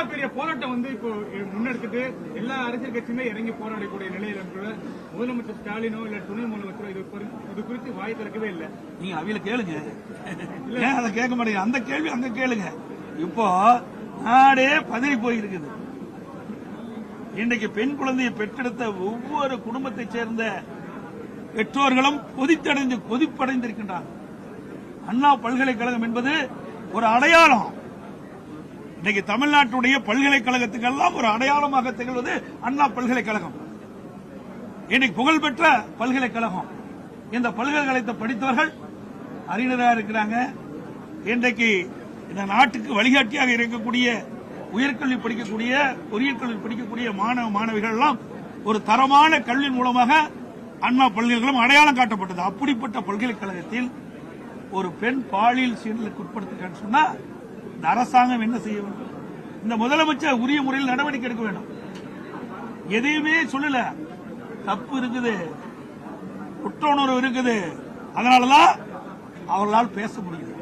இவ்வளவு பெரிய போராட்டம் வந்து இப்போ முன்னெடுத்துட்டு எல்லா அரசியல் கட்சியுமே இறங்கி போராடக்கூடிய நிலையில இருக்கிற முதலமைச்சர் ஸ்டாலினோ இல்ல துணை முதலமைச்சரோ இது இது குறித்து வாய் திறக்கவே இல்லை. நீங்க அவியில கேளுங்க. ஏன் அதை கேட்க மாட்டீங்க அந்த கேள்வி அங்க கேளுங்க. இப்போ நாடே பதறி போயிருக்குது. இன்றைக்கு பெண் குழந்தையை பெற்றெடுத்த ஒவ்வொரு குடும்பத்தைச் சேர்ந்த பெற்றோர்களும் கொதித்தடைந்து கொதிப்படைந்திருக்கின்றார்கள். அண்ணா பல்கலைக்கழகம் என்பது ஒரு அடையாளம். இன்னைக்கு தமிழ்நாட்டுடைய பல்கலைக்கழகத்துக்கெல்லாம் ஒரு அடையாளமாக திகழ்வது அண்ணா பல்கலைக்கழகம். இன்னைக்கு புகழ்பெற்ற பல்கலைக்கழகம். இந்த பல்கலைக்கழகத்தை படித்தவர்கள் அறிஞராக இருக்கிறாங்க. இன்றைக்கு இந்த நாட்டுக்கு வழிகாட்டியாக இருக்கக்கூடிய உயர்கல்வி படிக்கக்கூடிய பொறியியல் கல்வி படிக்கக்கூடிய மாணவ மாணவிகள் எல்லாம் ஒரு தரமான கல்வி மூலமாக அண்ணா பல்கலைக்கழகம் அடையாளம் காட்டப்பட்டது. அப்படிப்பட்ட பல்கலைக்கழகத்தில் ஒரு பெண் பாலியல் சீரலுக்கு உட்படுத்துகிறான்னு சொன்னா இந்த அரசாங்கம் என்ன செய்ய வேண்டும்? இந்த முதலமைச்சர் உரிய முறையில் நடவடிக்கை எடுக்க வேண்டும். எதையுமே சொல்லல. தப்பு இருக்குது. குற்ற உணர்வு இருக்குது. அதனாலதான் அவர்களால் பேச முடியுது